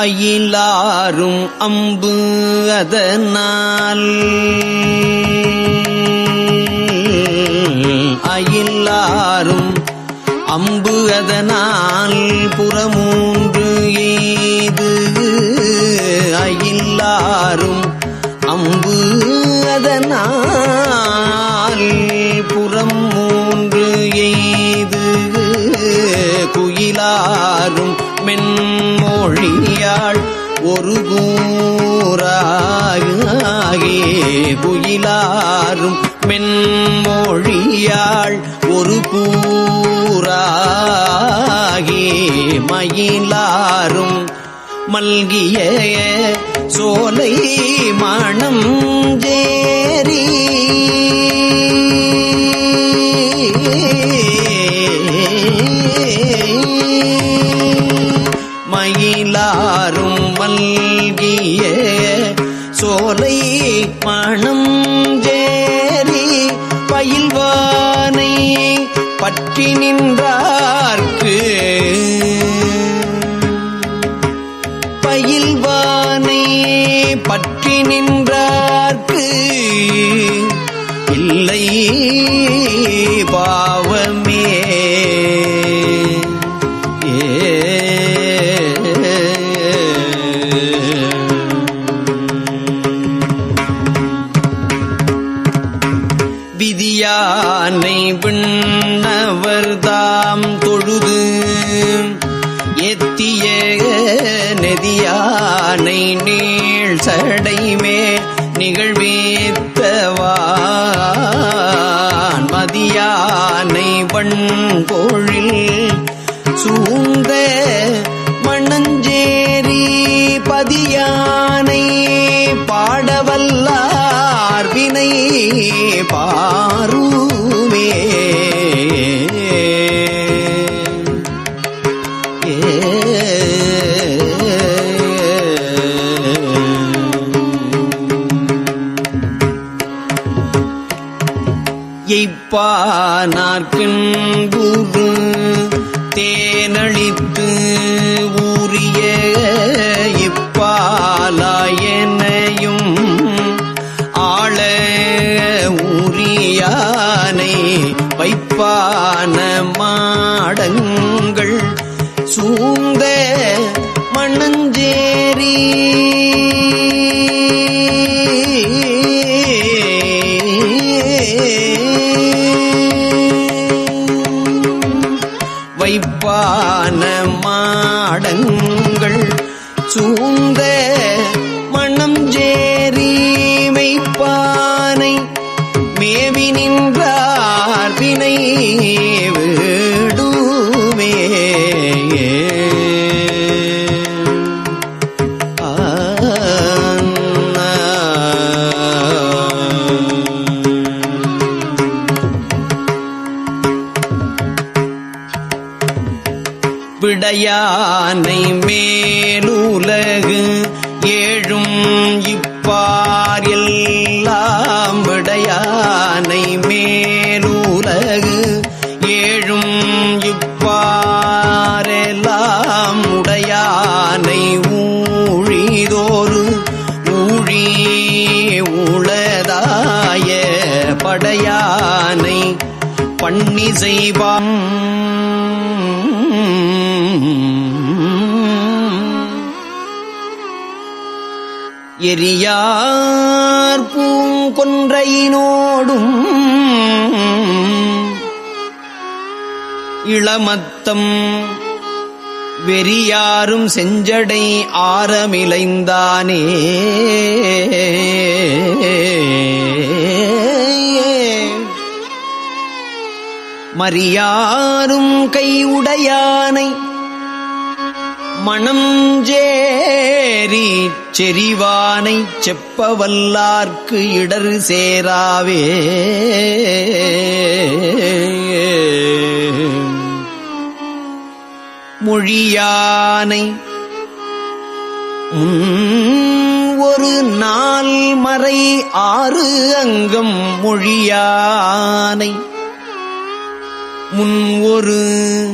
அயிலாரும் அம்பு அதனால். அயிலாரும் அம்பு அதனால் புறமூன்று ஏது அயிலாரும் அம்பு அதனால் புறம் மூன்று எய்து. குயிலாரும் மென் மொழியாள் ஒரு கூறாகே குயிலாரும் மென்மொழியாள் ஒரு கூறாகே மயிலாரும் மல்கிய சோலை மணம் ஜேரீ. நீடிய சோலை மணம் ஜேரி பயில்வானை பற்றி நின்றார்க்கு. பயில்வானை பற்றி நின்றார்க்கு. இல்லை பாவ விதியானை விண்ணவர்தாம் தொழுது. எத்திய நெதியானை நீள் சடைமே நிகழ்வேத்தவான். மதியானை வண்கோழில் சூந்த மணஞ்சேரி பதியானை பாடவல்லார் வினை பாருமே படையானை பண்ணி செய்வாம் எரியார் பூங்கொன்றையினோடும் இளமத்தம் வெறியாரும் செஞ்சடை ஆரமிலைந்தானே மரியாரும் கையுடையானை மணம் ஜேரி செறிவானை செப்பவல்லார்க்கு இடர் சேராவே. மொழியானை ஒரு நாள் மறை ஆறு அங்கம் மொழியானை முன் ஒரு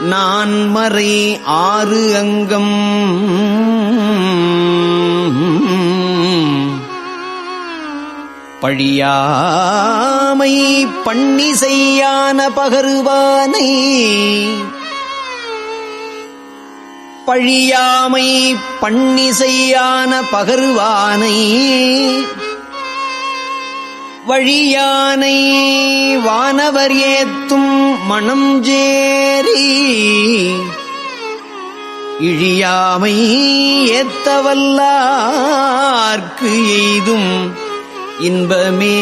நான்மறை ஆறு அங்கம். பழியாமை பண்ணி பகருவானை. பழியாமை பண்ணி பகருவானை. வழியானை வானவர் ஏத்தும் மனம் ஜேரி இழியாமை ஏத்தவல்லார்க்கு எய்தும் இன்பமே.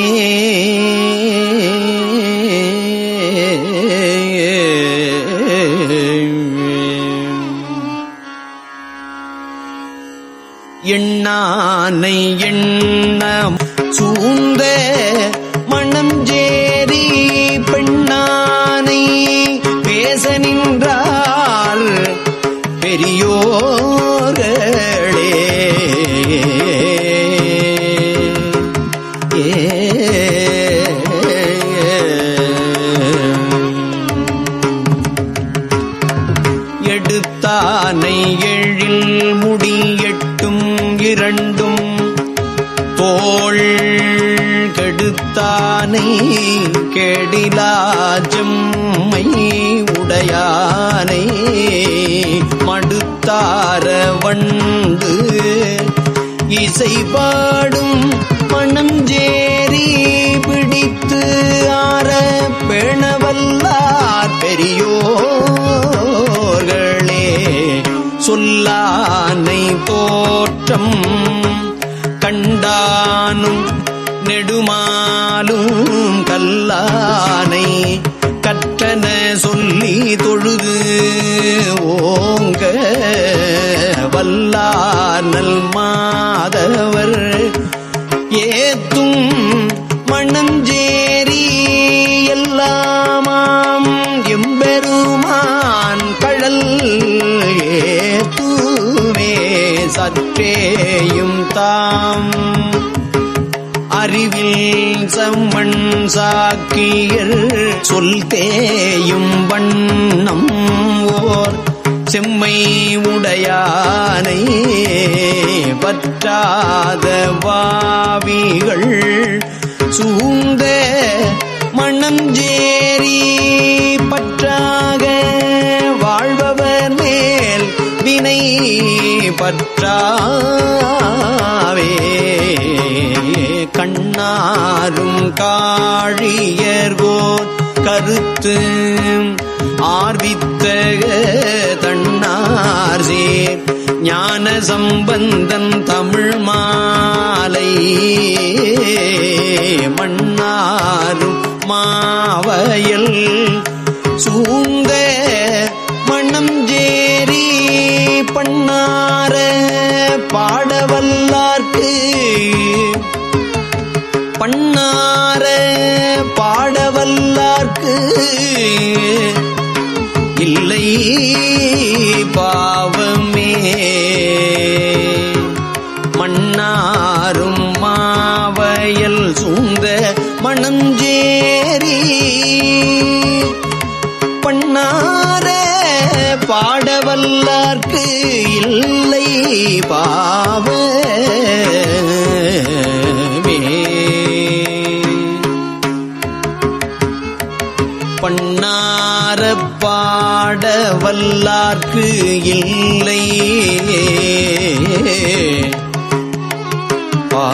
எண்ணானை எண்ணம் சூந்த கெடுத்தானை? கெடிலாஜம்மை உடையானை? மடுத்தார வண்டு இசை பாடும் மணஞ்சேரி பிடித்து ஆற பெணவல்லார் பெரியோர்களே சொல்லானை போற்றம் கண்டானும் நெடுமாலும் கல்லானை கற்றன சொல்லி தொழுது ஓங்க வல்லானல் மாதவர் ஏத்தும் மணஞ்சேரி தாம். அறிவில் சம்மண் சாக்கியர் சொல் தேயும் வண்ணம் ஓர் செம்மை உடையானை பற்றாத வாவிகள் சூழ்ந்த மண்ணஞ்சேரி பற்றாக வாழ்பவர் மேல் வினை பற்றா காழியர்கோர் கருத்து ஆர்வித்த தன்னார் சேர். ஞான சம்பந்தன் தமிழ் மாலை மண்ணாரும் மாவயல் சூழ்ந்த மண்ணம் ஜேரி பண்ணார பாடவல்லார்க்கு பண்ணார பாடவல்லார்க்கு இல்லை பாவமே. மன்னாரும் மாவயல் சூழ்ந்த மணஞ்சேரி. பண்ணார பாடவல்லார்க்கு இல்லை பாவம். பண்ணார பாட வல்லார்க்கு இல்லை பா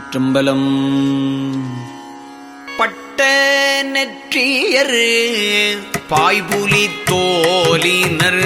திருச்சிற்றம்பலம் பட்ட நெற்றியர் பாய்புலி தோலினர்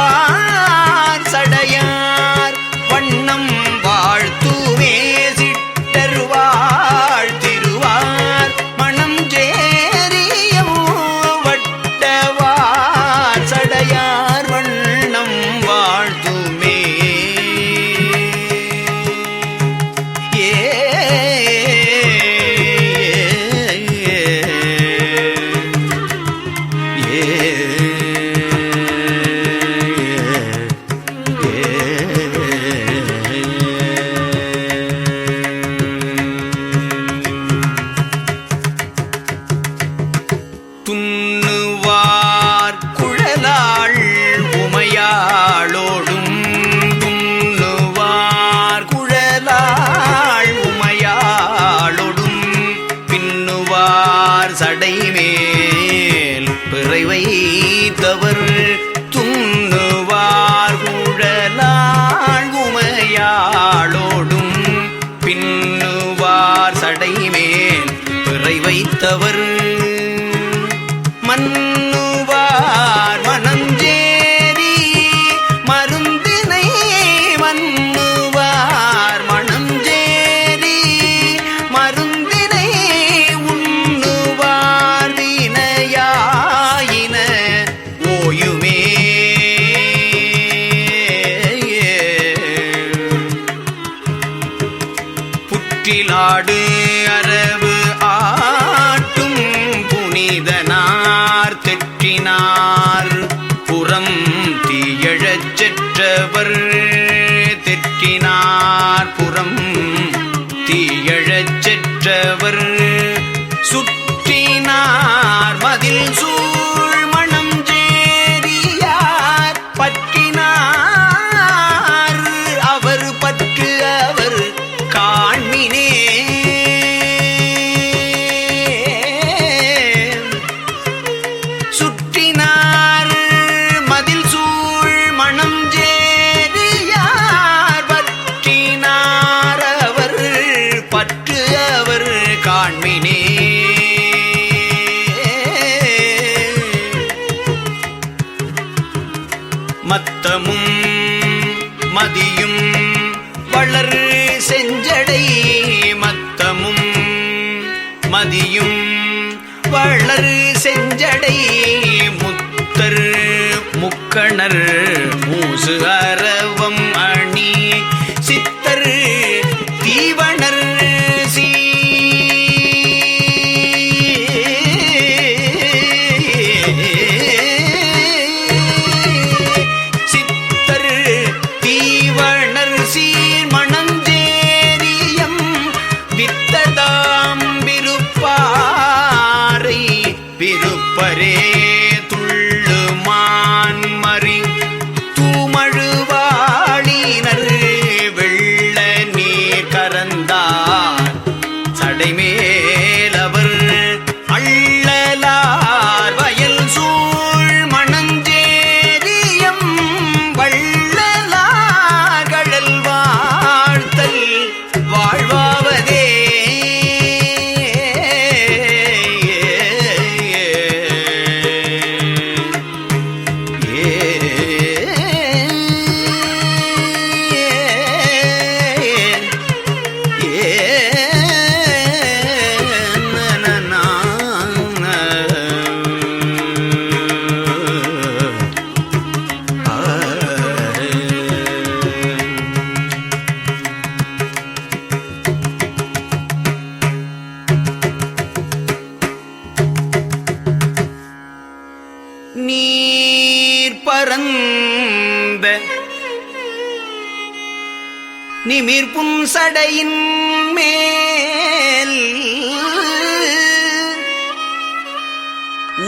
Bye. சுற்றினார் மதில் சூ மதியும் வளர் செஞ்சடை மத்தமும் மதியும் வளர் செஞ்சடை முத்தர் முக்கணர் மூசு அரவு சடையின் மேல்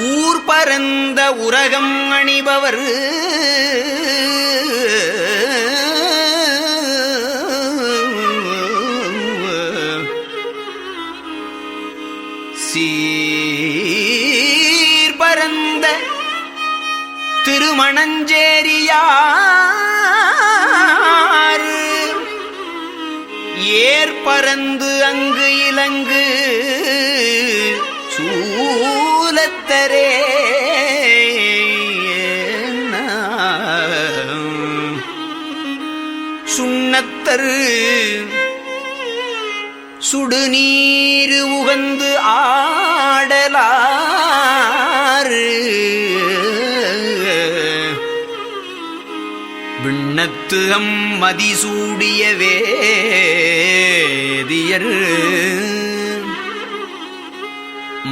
ஊர் பரந்த உரகம் அணிபவர். சீர் பரந்த திருமணஞ்சேரியா ஏற்பரந்து அங்கு இலங்கு சூலத்தரே சுண்ணத்தரு சுடுநீர் உகந்து ஆடலாறு. விண்ணத்து அம் மதிசூடிய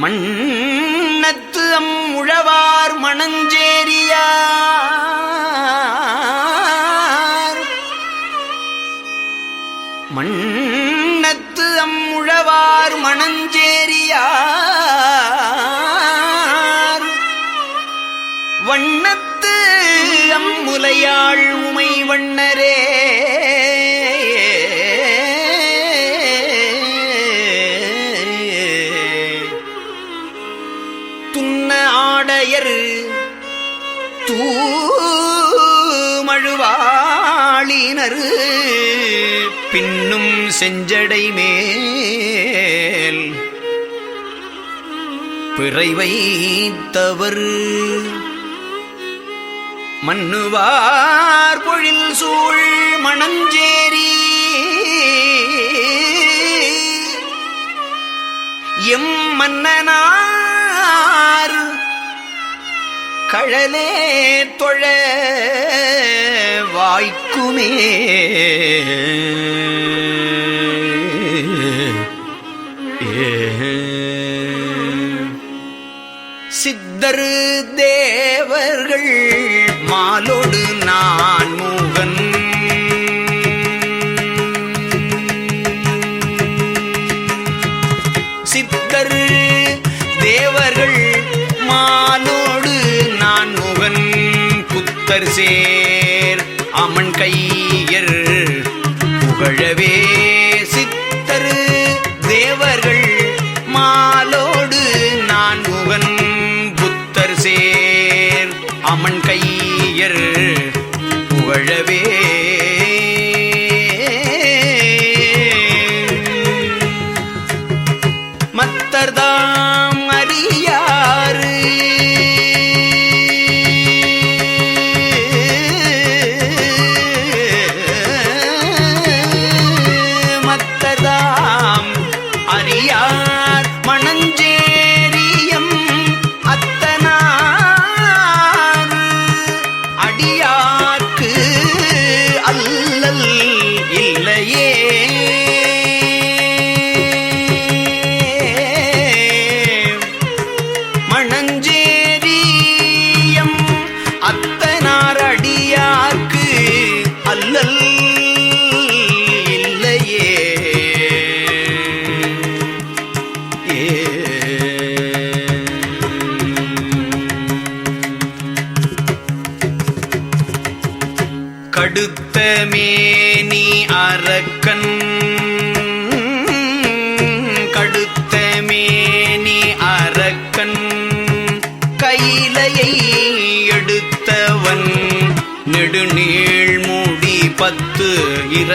மண்ணத்து அம் உழவார் மணஞ்சேரியார். மண்ணத்து அம் உழவார் மணஞ்சேரியார். வண்ணத்து அம்முலையாள் உமை வண்ணரே. பின்னும் செஞ்சடை மேல். பிறை தவறு மண்ணுவார் பொழில் சூழ் மணஞ்சேரி. எம் மன்னனார் கழலே தொழ வாய்க்குமே. சித்தரு தேவர்கள் மாலோடு நான் புத்தர் சேர். அமன் கையர் புகழவே. அடுத்த மேனி அரக்கன். கடுத்த மேனி அரக்கன். கைலையை எடுத்தவன். நெடுநீள் மூடி பத்து இர